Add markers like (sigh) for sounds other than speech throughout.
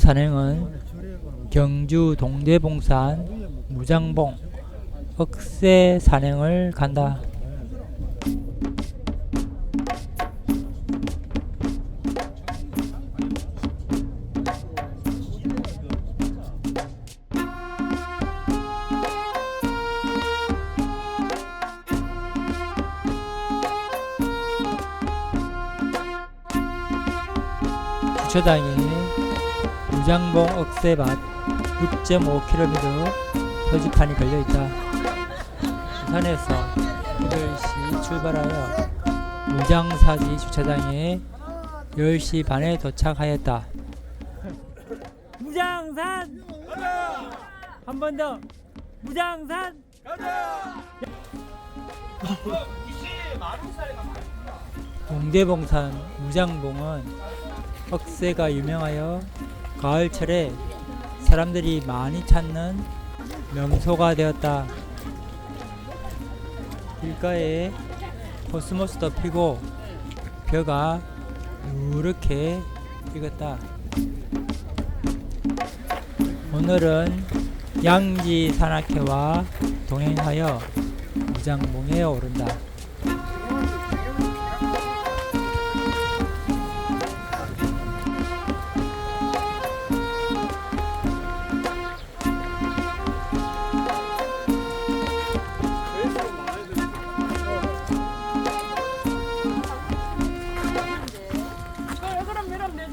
오늘 산행은 경주 동대봉산 무장봉 억새 산행을 간다. 주차장에 무장봉 억새밭 6.5km 표지판이 걸려있다. 부산에서 8시 출발하여 무장사지 주차장에 10시 반에 도착하였다. 무장산! 한 번 더! 무장산! 동대봉산 무장봉은 억새가 유명하여 가을철에 사람들이 많이 찾는 명소가 되었다. 길가에 코스모스도 피고 벼가 누렇게 익었다. 오늘은 양지 산악회와 동행하여 무장봉에 오른다.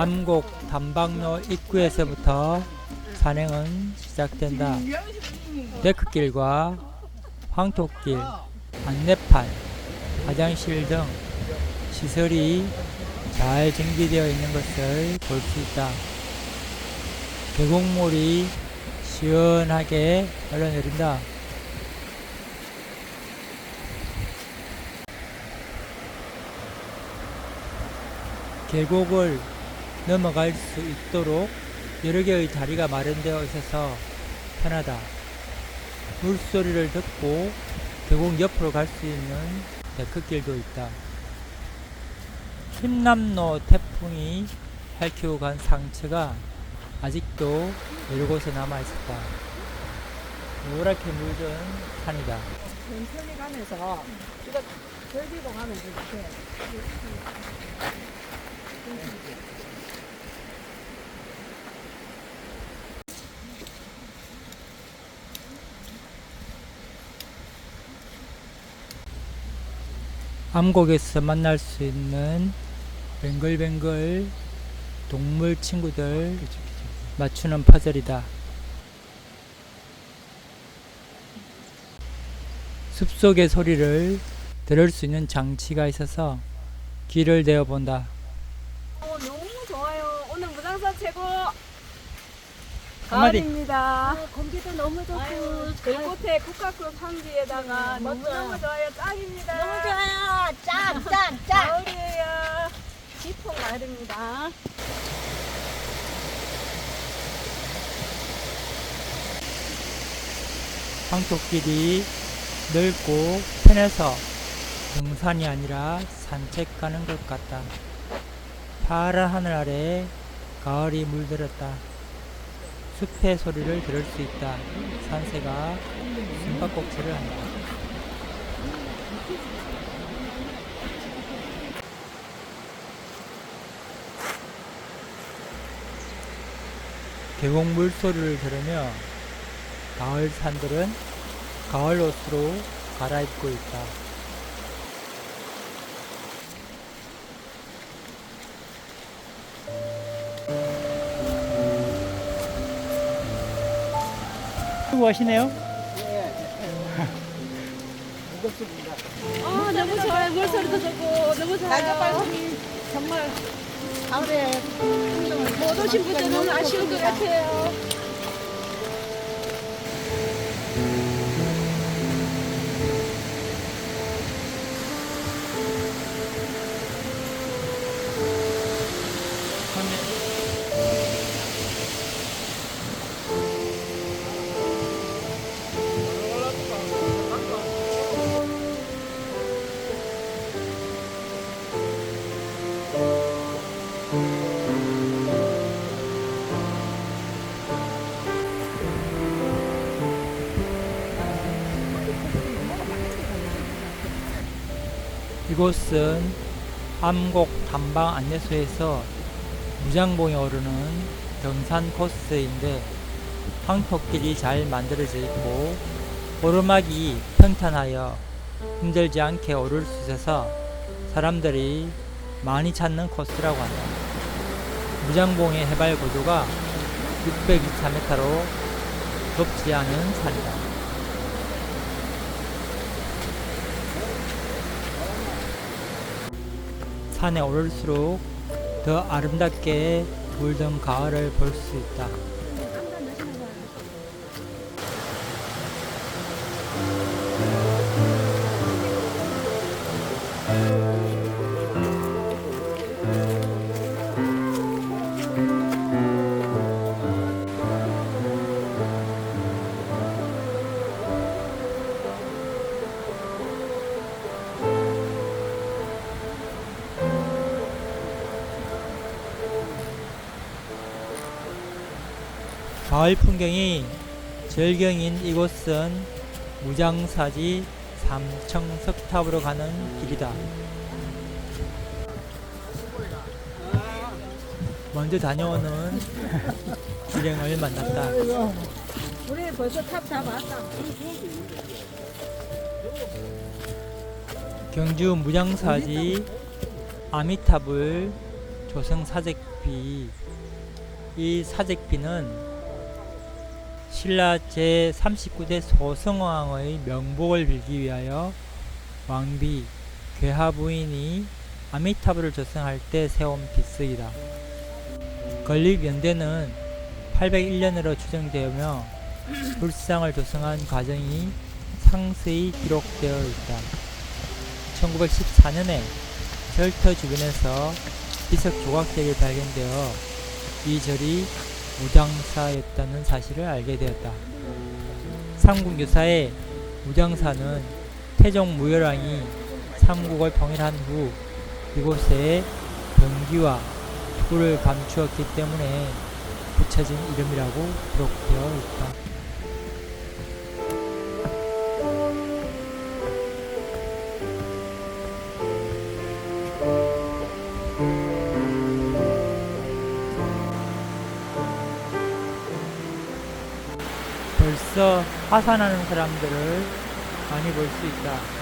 함곡 담방로 입구에서부터 산행은 시작된다. 데크길과 황토길, 안내판, 화장실 등 시설이 잘 정비되어 있는 것을 볼 수 있다. 계곡물이 시원하게 흘러내린다. 계곡을 넘어갈 수 있도록 여러 개의 다리가 마련되어 있어서 편하다. 물소리를 듣고 계곡 옆으로 갈 수 있는 데크길도 있다. 흰남노 태풍이 핥히고 간 상처가 아직도 여러 곳에 남아 있었다. 노랗게 물든 산이다. 천천히 가면서 절기고 가면 이렇게 암곡에서 만날 수 있는 뱅글뱅글 동물 친구들 맞추는 퍼즐이다. 숲속의 소리를 들을 수 있는 장치가 있어서 귀를 대어 본다. 어, 너무 좋아요. 오늘 무장사 최고. 한마디. 가을입니다. 공기도 너무 좋고 들꽃에 국화꽃 향기에다가 너무너무 좋아요. 짱입니다. 너무 좋아요. 짱, 짱, 짱. 가을이에요. 깊은 가을입니다. 황토길이 넓고 편해서 등산이 아니라 산책 가는 것 같다. 파란 하늘 아래 가을이 물들었다. 숲의 소리를 들을 수 있다. 산새가 숨바꼭질을 한다. 계곡 물소리를 들으며 가을 산들은 가을 옷으로 갈아입고 있다. 수고하시네요. 아, 너무 좋아요. 물소리도 좋고 너무 좋아요. 정말 가을에 못 오신 분들은 아쉬울 것 같아요. 이곳은 암곡 단방 안내소에서 무장봉에 오르는 등산 코스인데 황토길이 잘 만들어져 있고 오르막이 평탄하여 힘들지 않게 오를 수 있어서 사람들이 많이 찾는 코스라고 한다. 무장봉의 해발 고도가 624m로 높지 않은 산이다. 산에 오를수록 더 아름답게 물든 가을을 볼 수 있다. 가을 풍경이 절경인 이곳은 무장사지 삼청석탑으로 가는 길이다. 먼저 다녀오는 (laughs) 일행을 만났다. 우리 벌써 탑 다 봤다. 경주 무장사지 아미타불 조성 사색비 이 사색비는 신라 제39대 소성왕의 명복을 빌기 위하여 왕비 괴하 부인이 아미타불을 조성할 때 세운 빗석이다. 건립 연대는 801년으로 추정되며 불상을 조성한 과정이 상세히 기록되어 있다. 1914년에 절터 주변에서 비석 조각들이 발견되어 이 절이 무장사였다는 사실을 알게 되었다. 삼국유사의 무장사는 태종 무열왕이 삼국을 통일한 후 이곳에 병기와 뿔을 감추었기 때문에 붙여진 이름이라고 기록되어 있다. 벌써 하산하는 사람들을 많이 볼 수 있다.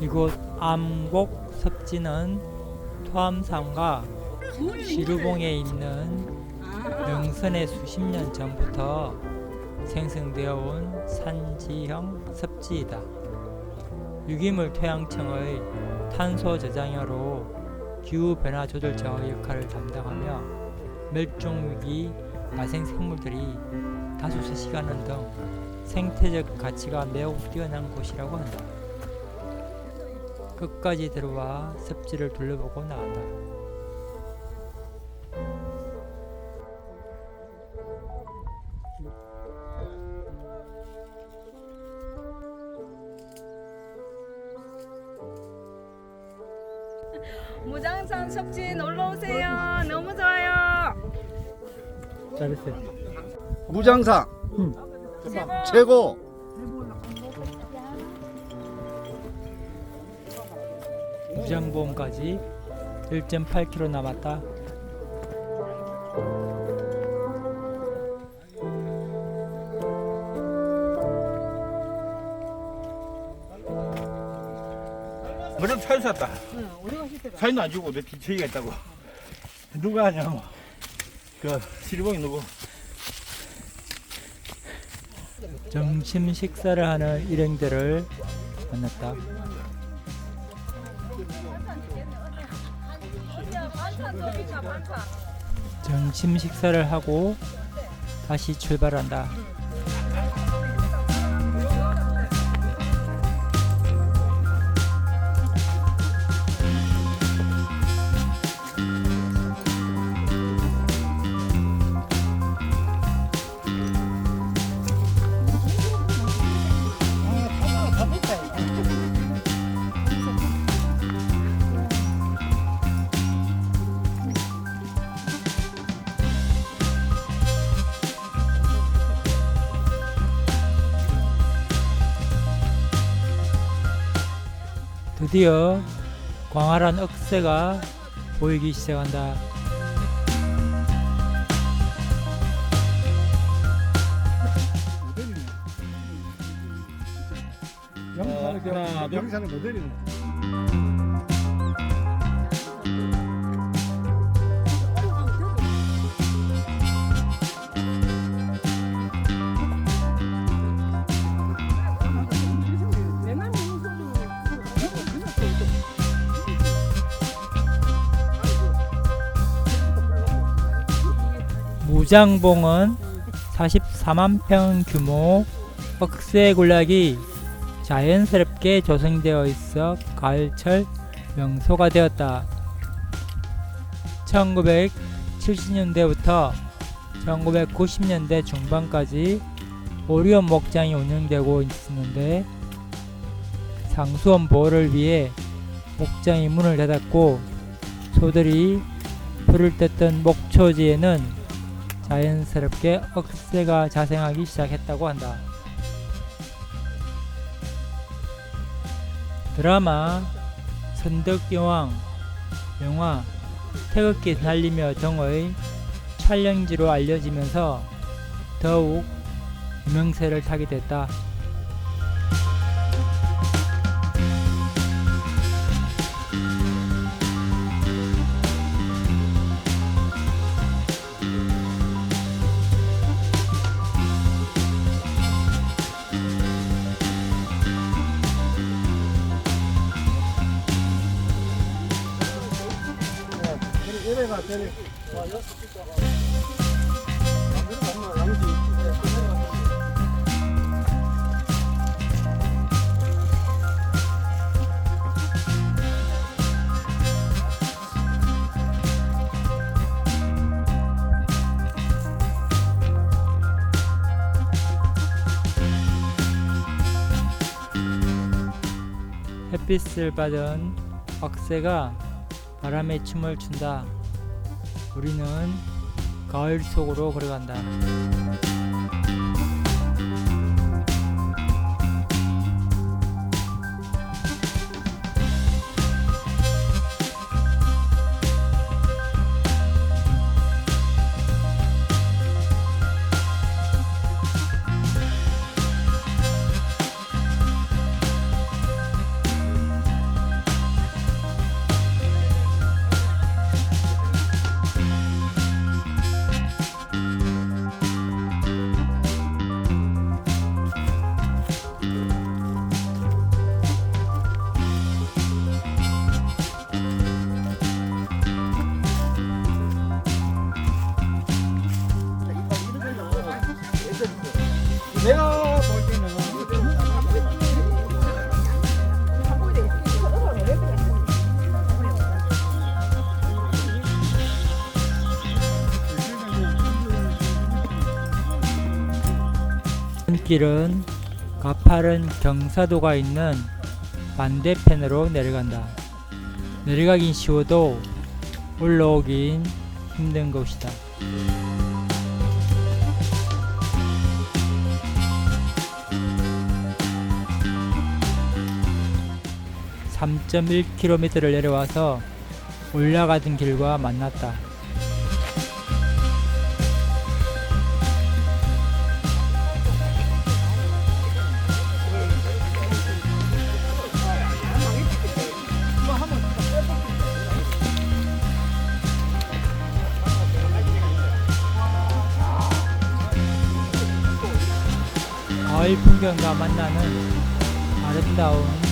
이곳 암곡 섭지는 토암산과 시루봉에 있는 명선의 수십 년 전부터 생성되어 온 산지형 섭지이다. 유기물 토양청의 탄소 저장여로 기후 변화 조절처 역할을 담당하며 멸종 위기 야생 생물들이 다수 서식하는 등 생태적 가치가 매우 뛰어난 곳이라고 한다. 끝까지 들어와 습지를 둘러보고 나간다. 무장산 섭지 놀러 오세요. 너무 좋아요. 잘했어요. 무장사 최고. 무장보험까지 1.8km 남았다. 뭐좀 사연 샀다. 사연도 안 주고 내 뒤처리가 있다고. 누가 하냐고. 그 실봉이 누구? 점심 식사를 하는 일행들을 만났다. 점심 식사를 하고 다시 출발한다. 드디어 광활한 억새가 보이기 시작한다. 하나, 둘. 영상의 모델이네. 무장봉은 44만 평 규모 억새 군락이 자연스럽게 조성되어 있어 가을철 명소가 되었다. 1970년대부터 1990년대 중반까지 오리온 목장이 운영되고 있었는데 상수원 보호를 위해 목장이 문을 닫았고 소들이 풀을 뜯던 목초지에는 자연스럽게 억새가 자생하기 시작했다고 한다. 드라마 선덕여왕 영화 태극기 날리며 등의 촬영지로 알려지면서 더욱 유명세를 타게 됐다. 햇빛을 받은 억새가 바람에 춤을 춘다. 우리는 가을 속으로 걸어간다. 길은 가파른 경사도가 있는 반대편으로 내려간다. 내려가긴 쉬워도 올라오긴 힘든 곳이다. 3.1km를 내려와서 올라가던 길과 만났다. 가을 풍경과 만나는 아름다운